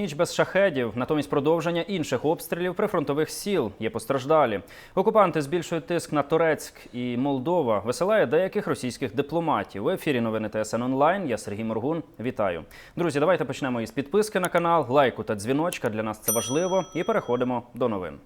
ніч без шахедів, натомість продовження інших обстрілів прифронтових сіл є постраждалі. Окупанти збільшують тиск на Турецьк і Молдова. Висилає деяких російських дипломатів. В ефірі новини ТСН онлайн. Я Сергій Моргун. Вітаю, друзі. Давайте почнемо із підписки на канал, лайку та дзвіночка. Для нас це важливо. І переходимо до новин.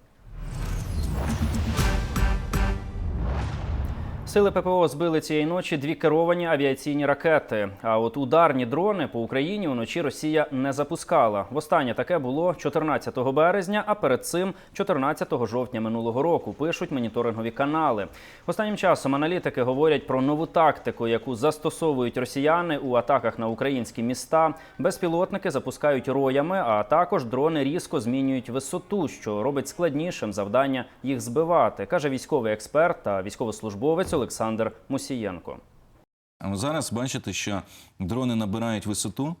Сили ППО збили цієї ночі дві керовані авіаційні ракети. А от ударні дрони по Україні уночі Росія не запускала. Востаннє таке було 14 березня, а перед цим 14 жовтня минулого року. Пишуть моніторингові канали. Останнім часом аналітики говорять про нову тактику, яку застосовують росіяни у атаках на українські міста. Безпілотники запускають роями, а також дрони різко змінюють висоту, що робить складнішим завдання їх збивати, каже військовий експерт та військовослужбовець Олександр Мусієнко. Зараз бачите, що дрони набирають висоту.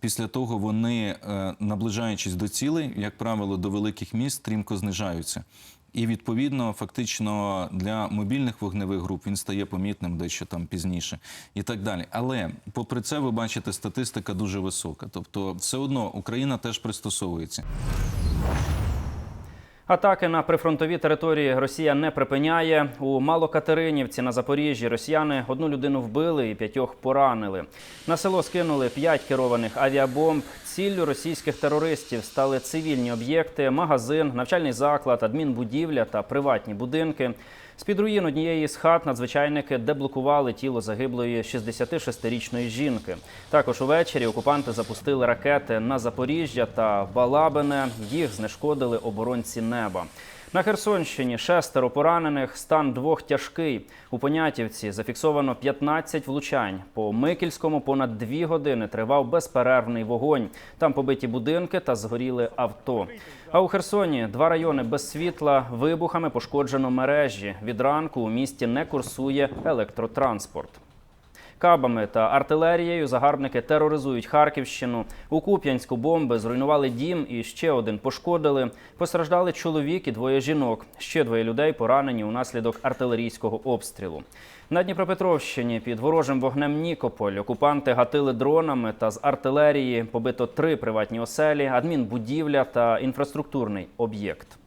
Після того вони, е, наближаючись до цілей, як правило, до великих міст стрімко знижаються. І відповідно, фактично для мобільних вогневих груп він стає помітним дещо там пізніше і так далі. Але попри це, ви бачите, статистика дуже висока. Тобто, все одно Україна теж пристосовується. Атаки на прифронтові території Росія не припиняє. У Малокатеринівці на Запоріжжі росіяни одну людину вбили і п'ятьох поранили. На село скинули п'ять керованих авіабомб. Ціллю російських терористів стали цивільні об'єкти, магазин, навчальний заклад, адмінбудівля та приватні будинки. З-під руїн однієї з хат надзвичайники деблокували тіло загиблої 66-річної жінки. Також увечері окупанти запустили ракети на Запоріжжя та Балабине. Їх знешкодили оборонці неба. На Херсонщині шестеро поранених, стан двох тяжкий. У Понятівці зафіксовано 15 влучань. По Микільському понад дві години тривав безперервний вогонь. Там побиті будинки та згоріли авто. А у Херсоні два райони без світла, вибухами пошкоджено мережі. Від ранку у місті не курсує електротранспорт. Кабами та артилерією загарбники тероризують Харківщину. У Куп'янську бомби зруйнували дім і ще один пошкодили. Постраждали чоловік і двоє жінок. Ще двоє людей поранені унаслідок артилерійського обстрілу. На Дніпропетровщині під ворожим вогнем Нікополь окупанти гатили дронами та з артилерії. Побито три приватні оселі, адмінбудівля та інфраструктурний об'єкт.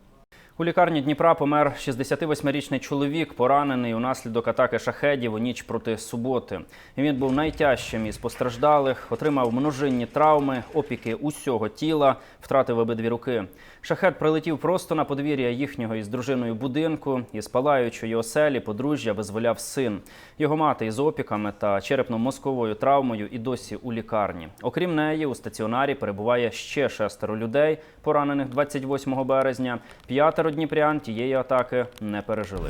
У лікарні Дніпра помер 68-річний чоловік, поранений унаслідок атаки шахедів у ніч проти суботи. Він був найтяжчим із постраждалих, отримав множинні травми, опіки усього тіла, втратив обидві руки. Шахет прилетів просто на подвір'я їхнього із дружиною будинку. Із палаючої оселі подружжя визволяв син. Його мати із опіками та черепно-мозковою травмою і досі у лікарні. Окрім неї, у стаціонарі перебуває ще шестеро людей, поранених 28 березня. П'ятеро дніпрян тієї атаки не пережили.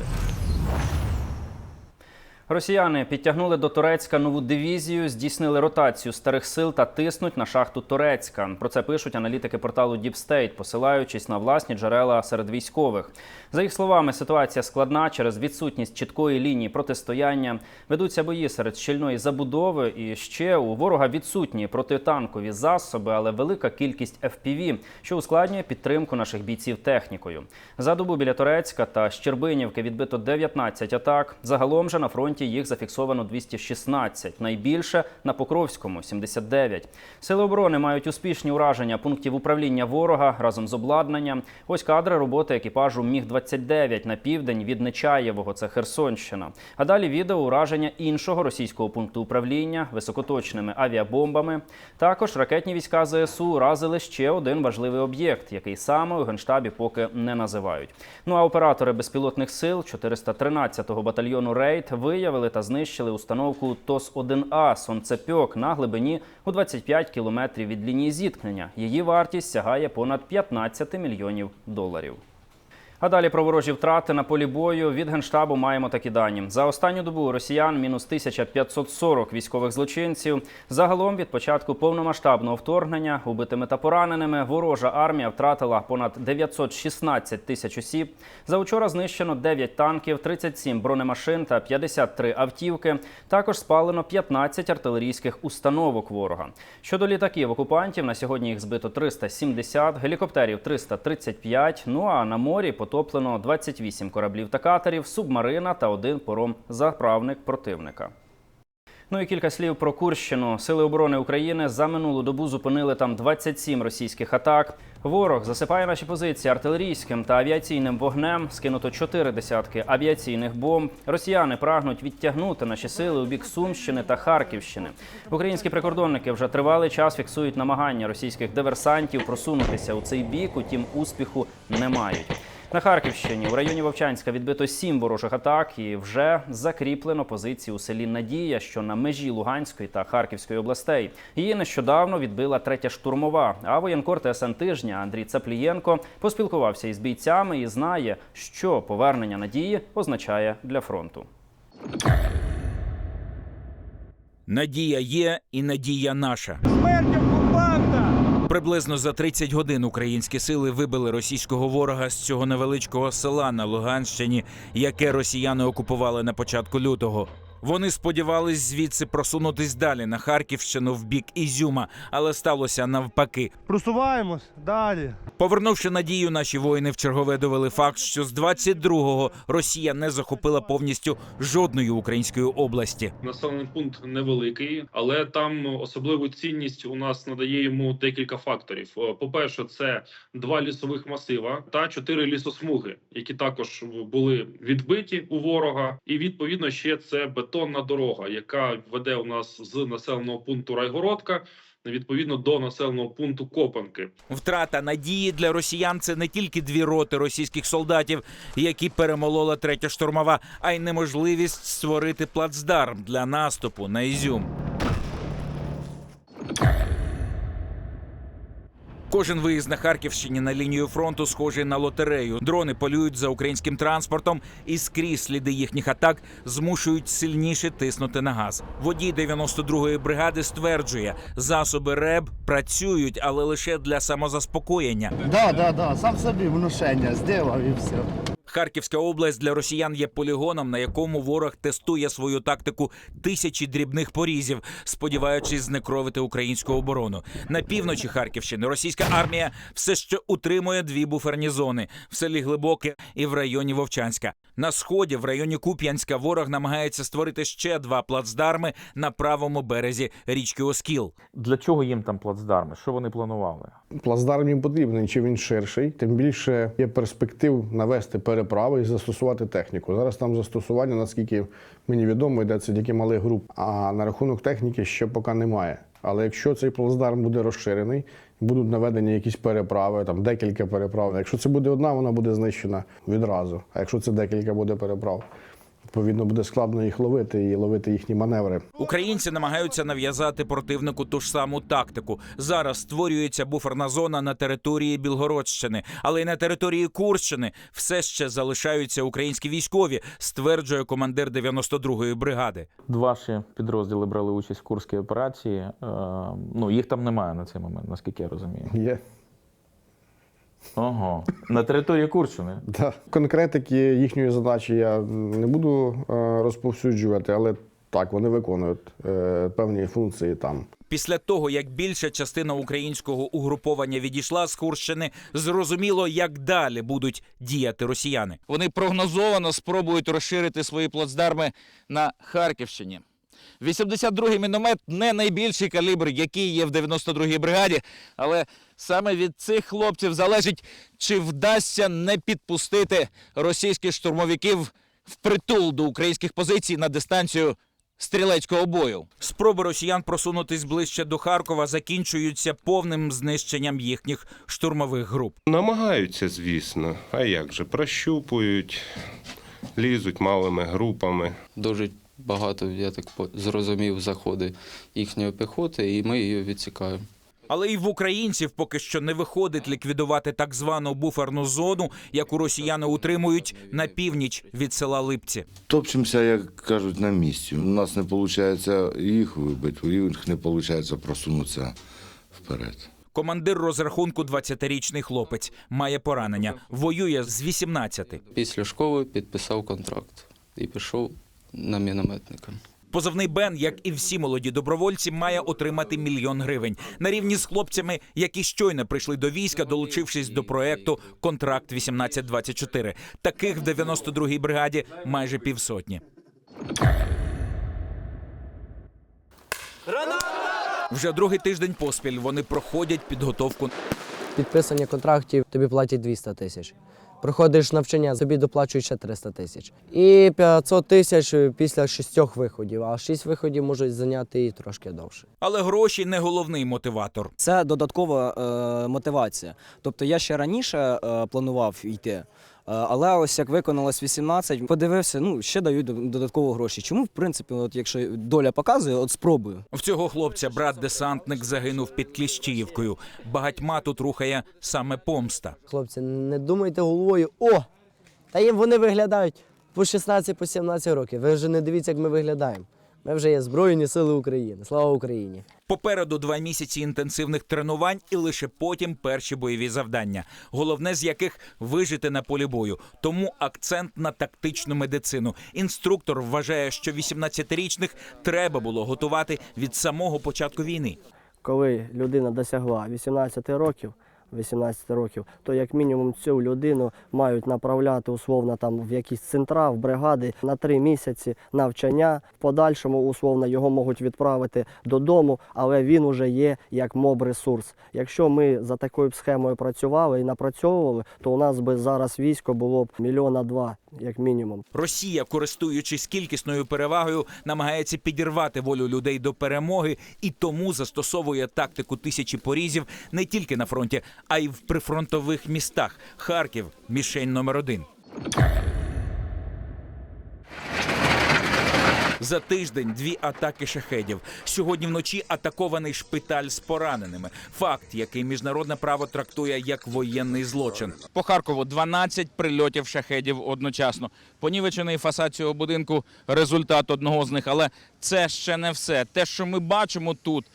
Росіяни підтягнули до Турецька нову дивізію, здійснили ротацію старих сил та тиснуть на шахту Турецька. Про це пишуть аналітики порталу Deep State, посилаючись на власні джерела серед військових. За їх словами, ситуація складна через відсутність чіткої лінії протистояння. Ведуться бої серед щільної забудови, і ще у ворога відсутні протитанкові засоби, але велика кількість FPV, що ускладнює підтримку наших бійців технікою. За добу біля Турецька та Щербинівки відбито 19 атак. Загалом же на фронті їх зафіксовано 216, найбільше на Покровському 79. Сили оборони мають успішні ураження пунктів управління ворога разом з обладнанням. Ось кадри роботи екіпажу Міг 29 на південь від Нечаєвого. Це Херсонщина. А далі відео ураження іншого російського пункту управління високоточними авіабомбами. Також ракетні війська ЗСУ уразили ще один важливий об'єкт, який саме у генштабі поки не називають. Ну а оператори безпілотних сил 413-го батальйону Рейд виявили та знищили установку ТОС-1А «Сонцепьок» на глибині у 25 кілометрів від лінії зіткнення. Її вартість сягає понад 15 мільйонів доларів. А далі про ворожі втрати на полі бою від генштабу маємо такі дані. За останню добу росіян мінус 1540 військових злочинців. Загалом від початку повномасштабного вторгнення убитими та пораненими ворожа армія втратила понад 916 тисяч осіб. За учора знищено 9 танків, 37 бронемашин та 53 автівки. Також спалено 15 артилерійських установок ворога. Щодо літаків окупантів, на сьогодні їх збито 370, гелікоптерів 335, Ну а на морі потоплено 28 кораблів та катерів, субмарина та один пором заправник противника. Ну і кілька слів про Курщину. Сили оборони України за минулу добу зупинили там 27 російських атак. Ворог засипає наші позиції артилерійським та авіаційним вогнем. Скинуто чотири десятки авіаційних бомб. Росіяни прагнуть відтягнути наші сили у бік Сумщини та Харківщини. Українські прикордонники вже тривалий час фіксують намагання російських диверсантів просунутися у цей бік, утім успіху не мають. На Харківщині у районі Вовчанська відбито сім ворожих атак і вже закріплено позиції у селі Надія, що на межі Луганської та Харківської областей. Її нещодавно відбила третя штурмова. А воєнкор ТСН тижня Андрій Цаплієнко поспілкувався із бійцями і знає, що повернення надії означає для фронту. Надія є і надія наша. Смерть! Приблизно за 30 годин українські сили вибили російського ворога з цього невеличкого села на Луганщині, яке росіяни окупували на початку лютого. Вони сподівались звідси просунутись далі на Харківщину в бік Ізюма, але сталося навпаки. Просуваємось далі. Повернувши надію, наші воїни в чергове довели факт, що з 22-го Росія не захопила повністю жодної української області. Населений пункт невеликий, але там особливу цінність у нас надає йому декілька факторів. Е, По-перше, це два лісових масива та чотири лісосмуги, які також були відбиті у ворога. І відповідно ще це бетонна дорога, яка веде у нас з населеного пункту Райгородка. Відповідно до населеного пункту Копанки, Втрата надії для росіян це не тільки дві роти російських солдатів, які перемолола третя штурмова, а й неможливість створити плацдарм для наступу на Ізюм. Кожен виїзд на Харківщині на лінію фронту схожий на лотерею. Дрони полюють за українським транспортом, і скрізь сліди їхніх атак змушують сильніше тиснути на газ. Водій 92-ї бригади стверджує, засоби РЕБ працюють, але лише для самозаспокоєння. Да, да, да, сам собі внушення зробив і все. Харківська область для росіян є полігоном, на якому ворог тестує свою тактику тисячі дрібних порізів, сподіваючись знекровити українську оборону. На півночі Харківщини російська армія все ще утримує дві буферні зони в селі Глибоке і в районі Вовчанська. На сході, в районі Куп'янська, ворог намагається створити ще два плацдарми на правому березі річки Оскіл. Для чого їм там плацдарми? Що вони планували? Плацдарм їм потрібний, чи він ширший, тим більше є перспектив навести переправи і застосувати техніку. Зараз там застосування, наскільки мені відомо, йдеться тільки малих груп. А на рахунок техніки ще поки немає. Але якщо цей плацдарм буде розширений, будуть наведені якісь переправи, там декілька переправ. Якщо це буде одна, вона буде знищена відразу. А якщо це декілька буде переправ, відповідно буде складно їх ловити і ловити їхні маневри. Українці намагаються нав'язати противнику ту ж саму тактику. Зараз створюється буферна зона на території Білгородщини, але й на території Курщини все ще залишаються українські військові, стверджує командир 92-ї бригади. Ваші підрозділи брали участь в Курській операції. Е, ну, їх там немає на цей момент, наскільки я розумію. Є Ого. На території Курщини. Да. Конкретики їхньої задачі я не буду е, розповсюджувати, але так, вони виконують е, певні функції там. Після того, як більша частина українського угруповання відійшла з Курщини, зрозуміло, як далі будуть діяти росіяни. Вони прогнозовано спробують розширити свої плацдарми на Харківщині. 82-й міномет не найбільший калібр, який є в 92-й бригаді, але саме від цих хлопців залежить, чи вдасться не підпустити російських штурмовиків впритул до українських позицій на дистанцію стрілецького бою. Спроби росіян просунутись ближче до Харкова закінчуються повним знищенням їхніх штурмових груп. Намагаються, звісно. А як же? Прощупують, лізуть малими групами. Дуже багато, я так зрозумів, заходи їхньої піхоти, і ми її відсікаємо. Але і в українців поки що не виходить ліквідувати так звану буферну зону, яку росіяни утримують на північ від села Липці. Топчемося, як кажуть, на місці. У нас не виходить їх вибити, у них не виходить просунутися вперед. Командир розрахунку 20-річний хлопець має поранення, воює з 18. Після школи підписав контракт і пішов на мінометника. Позивний Бен, як і всі молоді добровольці, має отримати мільйон гривень на рівні з хлопцями, які щойно прийшли до війська, долучившись до проекту Контракт 1824 Таких в 92-й бригаді майже півсотні. Вже другий тиждень поспіль вони проходять підготовку Підписання контрактів тобі платять 200 тисяч. Проходиш навчання, собі доплачують ще 300 тисяч. І 500 тисяч після шістьох виходів, а шість виходів можуть зайняти і трошки довше. Але гроші не головний мотиватор. Це додаткова е, мотивація. Тобто я ще раніше е, планував йти. Е, Але ось як виконалось 18, подивився, ну ще дають до- додатково гроші. Чому, в принципі, от якщо доля показує, от спробую. В цього хлопця брат-десантник загинув під Кліщіївкою. Багатьма тут рухає саме помста. Хлопці, не думайте головою, о! Та їм вони виглядають по 16-17 років. Ви вже не дивіться, як ми виглядаємо. Ми вже є Збройні Сили України. Слава Україні! Попереду два місяці інтенсивних тренувань і лише потім перші бойові завдання, головне з яких вижити на полі бою. Тому акцент на тактичну медицину. Інструктор вважає, що 18-річних треба було готувати від самого початку війни. Коли людина досягла 18 років, 18 років, то як мінімум цю людину мають направляти условно там в якісь центра, в бригади на три місяці навчання. В подальшому условно його можуть відправити додому, але він уже є як моб-ресурс. Якщо ми за такою схемою працювали і напрацьовували, то у нас би зараз військо було б мільйона два, як мінімум. Росія, користуючись кількісною перевагою, намагається підірвати волю людей до перемоги і тому застосовує тактику тисячі порізів не тільки на фронті, а й в прифронтових містах. Харків мішень номер один. За тиждень дві атаки шахедів. Сьогодні вночі атакований шпиталь з пораненими. Факт, який міжнародне право трактує як воєнний злочин. По Харкову 12 прильотів шахедів одночасно. Понівечений фасад цього будинку результат одного з них. Але це ще не все. Те, що ми бачимо тут,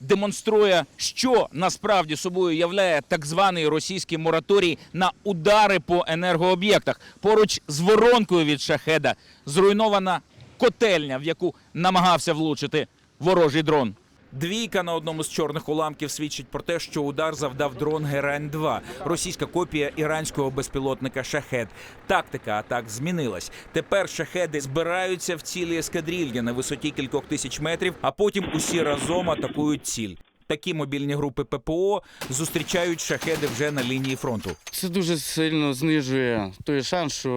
демонструє, що насправді собою являє так званий російський мораторій на удари по енергооб'єктах. Поруч з воронкою від шахеда зруйнована котельня, в яку намагався влучити ворожий дрон. Двійка на одному з чорних уламків свідчить про те, що удар завдав дрон Герань 2 російська копія іранського безпілотника Шахед. Тактика атак змінилась. Тепер шахеди збираються в цілі ескадрильї на висоті кількох тисяч метрів, а потім усі разом атакують ціль. Такі мобільні групи ППО зустрічають шахеди вже на лінії фронту. Це дуже сильно знижує той шанс, що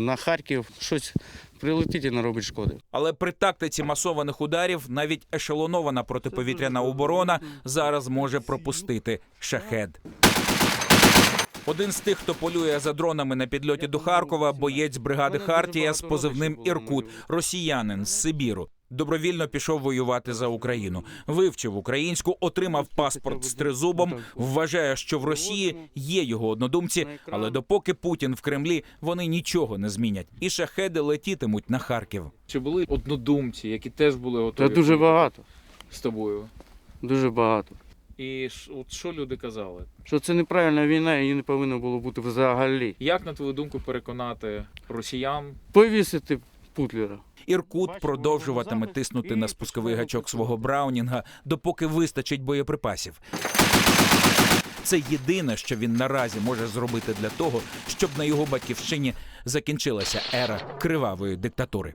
на Харків щось прилетить і наробить шкоди. Але при тактиці масованих ударів навіть ешелонована протиповітряна оборона зараз може пропустити шахед. Один з тих, хто полює за дронами на підльоті до Харкова, боєць бригади Хартія з позивним Іркут, росіянин з Сибіру. Добровільно пішов воювати за Україну, вивчив українську, отримав паспорт з тризубом. Вважає, що в Росії є його однодумці, але допоки Путін в Кремлі, вони нічого не змінять. І шахеди летітимуть на Харків. Чи були однодумці, які теж були Та дуже багато. з тобою? Дуже багато. І от що люди казали? Що це неправильна війна, її не повинно було бути взагалі. Як на твою думку переконати росіян? Повісити Путлера. Іркут продовжуватиме тиснути на спусковий гачок свого Браунінга, допоки вистачить боєприпасів. Це єдине, що він наразі може зробити для того, щоб на його батьківщині закінчилася ера кривавої диктатури.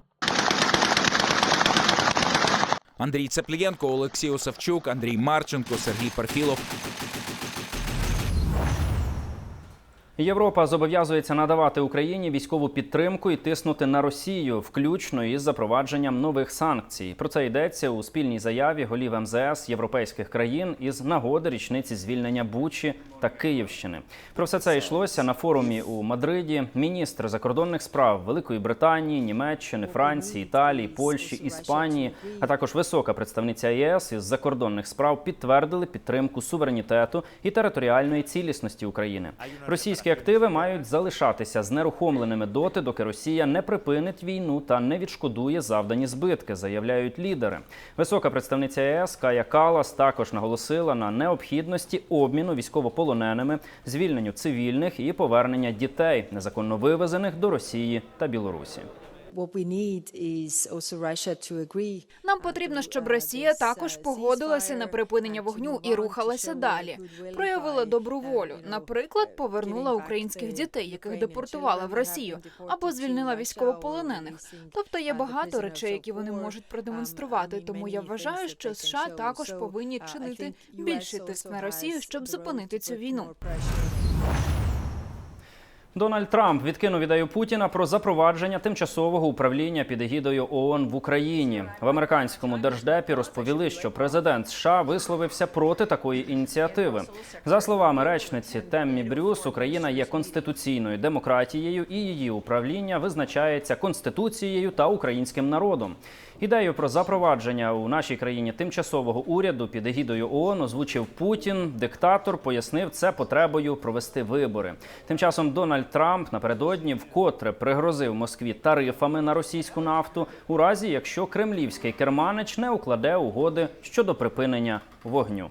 Андрій Цеплієнко, Олексій Осавчук, Андрій Марченко, Сергій Парфілов. Європа зобов'язується надавати Україні військову підтримку і тиснути на Росію, включно із запровадженням нових санкцій. Про це йдеться у спільній заяві голів МЗС європейських країн із нагоди річниці звільнення Бучі та Київщини. Про все це йшлося на форумі у Мадриді. Міністр закордонних справ Великої Британії, Німеччини, Франції, Італії, Польщі, Іспанії, а також висока представниця ЄС із закордонних справ підтвердили підтримку суверенітету і територіальної цілісності України. Російські активи мають залишатися знерухомленими доти, доки Росія не припинить війну та не відшкодує завдані збитки, заявляють лідери. Висока представниця ЄС Кая Калас також наголосила на необхідності обміну військовополоненими, звільненню цивільних і повернення дітей, незаконно вивезених до Росії та Білорусі. Нам потрібно, щоб Росія також погодилася на припинення вогню і рухалася далі. Проявила добру волю. Наприклад, повернула українських дітей, яких депортувала в Росію, або звільнила військовополонених. Тобто є багато речей, які вони можуть продемонструвати. Тому я вважаю, що США також повинні чинити більший тиск на Росію, щоб зупинити цю війну. Дональд Трамп відкинув ідею Путіна про запровадження тимчасового управління під егідою ООН в Україні. В американському держдепі розповіли, що президент США висловився проти такої ініціативи. За словами речниці Теммі Брюс, Україна є конституційною демократією, і її управління визначається конституцією та українським народом. Ідею про запровадження у нашій країні тимчасового уряду під егідою ООН озвучив Путін. Диктатор пояснив це потребою провести вибори. Тим часом Дональд Трамп напередодні вкотре пригрозив Москві тарифами на російську нафту, у разі якщо кремлівський керманич не укладе угоди щодо припинення вогню.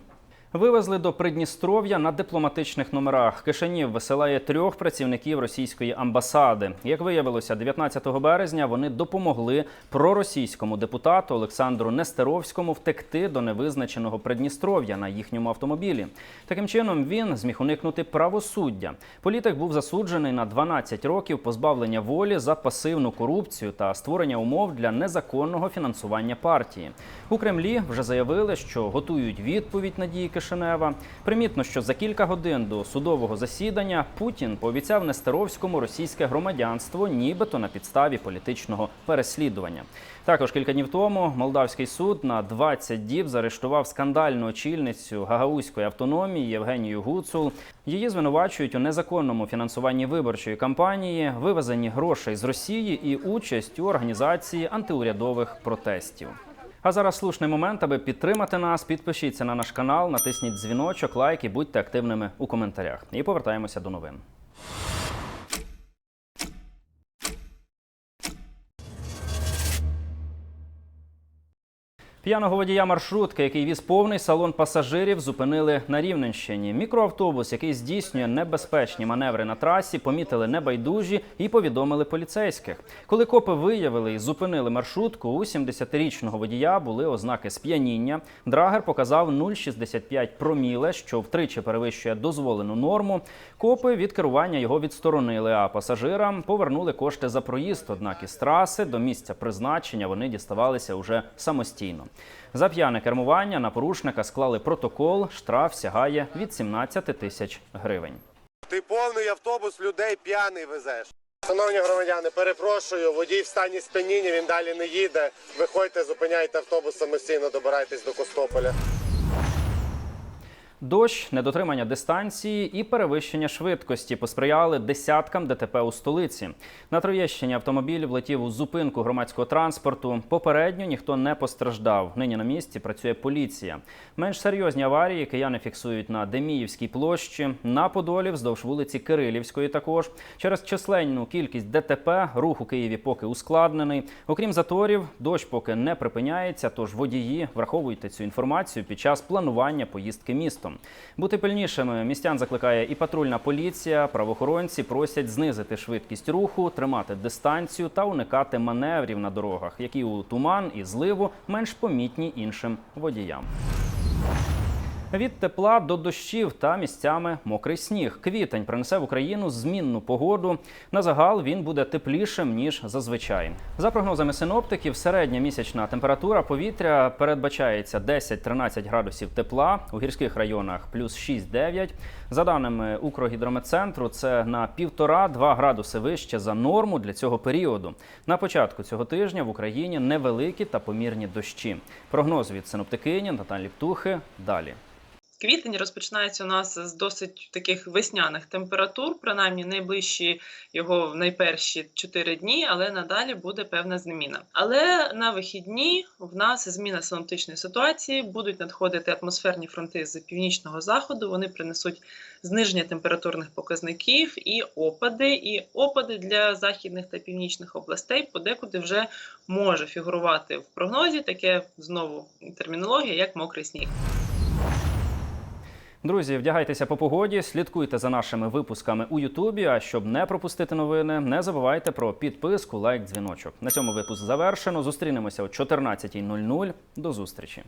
Вивезли до Придністров'я на дипломатичних номерах. Кишинів висилає трьох працівників російської амбасади. Як виявилося, 19 березня вони допомогли проросійському депутату Олександру Нестеровському втекти до невизначеного Придністров'я на їхньому автомобілі. Таким чином він зміг уникнути правосуддя. Політик був засуджений на 12 років позбавлення волі за пасивну корупцію та створення умов для незаконного фінансування партії. У Кремлі вже заявили, що готують відповідь на дії Кишинева. Примітно, що за кілька годин до судового засідання Путін пообіцяв Нестеровському російське громадянство, нібито на підставі політичного переслідування. Також кілька днів тому молдавський суд на 20 діб заарештував скандальну очільницю гагаузької автономії Євгенію Гуцул. Її звинувачують у незаконному фінансуванні виборчої кампанії, вивезенні грошей з Росії і участь у організації антиурядових протестів. А зараз слушний момент, аби підтримати нас. Підпишіться на наш канал, натисніть дзвіночок, лайк і будьте активними у коментарях. І повертаємося до новин. П'яного водія маршрутки, який віз повний салон пасажирів, зупинили на Рівненщині. Мікроавтобус, який здійснює небезпечні маневри на трасі, помітили небайдужі і повідомили поліцейських. Коли копи виявили і зупинили маршрутку, у 70-річного водія були ознаки сп'яніння. Драгер показав 0,65 проміле, що втричі перевищує дозволену норму. Копи від керування його відсторонили, а пасажирам повернули кошти за проїзд. Однак із траси до місця призначення вони діставалися уже самостійно. За п'яне кермування на порушника склали протокол. Штраф сягає від 17 тисяч гривень. Ти повний автобус людей п'яний везеш. Шановні громадяни, перепрошую, водій в стані сп'яніння, він далі не їде. Виходьте, зупиняйте автобус самостійно, добирайтесь до Костополя. Дощ, недотримання дистанції і перевищення швидкості посприяли десяткам ДТП у столиці. На Троєщині автомобіль влетів у зупинку громадського транспорту. Попередньо ніхто не постраждав. Нині на місці працює поліція. Менш серйозні аварії кияни фіксують на Деміївській площі, на Подолі, вздовж вулиці Кирилівської. Також через численну кількість ДТП рух у Києві поки ускладнений. Окрім заторів, дощ поки не припиняється. Тож водії враховуйте цю інформацію під час планування поїздки містом. Бути пильнішими містян закликає і патрульна поліція. Правоохоронці просять знизити швидкість руху, тримати дистанцію та уникати маневрів на дорогах, які у туман і зливу менш помітні іншим водіям. Від тепла до дощів та місцями мокрий сніг. Квітень принесе в Україну змінну погоду. На загал він буде теплішим ніж зазвичай. За прогнозами синоптиків, середня місячна температура повітря передбачається 10-13 градусів тепла у гірських районах плюс 6-9. За даними Укргідрометцентру, це на 1,5-2 градуси вище за норму для цього періоду. На початку цього тижня в Україні невеликі та помірні дощі. Прогноз від синоптикині Наталі Птухи далі. Квітень розпочинається у нас з досить таких весняних температур, принаймні найближчі його найперші 4 дні, але надалі буде певна зміна. Але на вихідні в нас зміна синоптичної ситуації, будуть надходити атмосферні фронти з північного заходу. Вони принесуть зниження температурних показників і опади. І опади для західних та північних областей подекуди вже може фігурувати в прогнозі. Таке знову термінологія, як мокрий сніг. Друзі, вдягайтеся по погоді, слідкуйте за нашими випусками у Ютубі. А щоб не пропустити новини, не забувайте про підписку, лайк, дзвіночок. На цьому випуск завершено. Зустрінемося о 14.00. До зустрічі.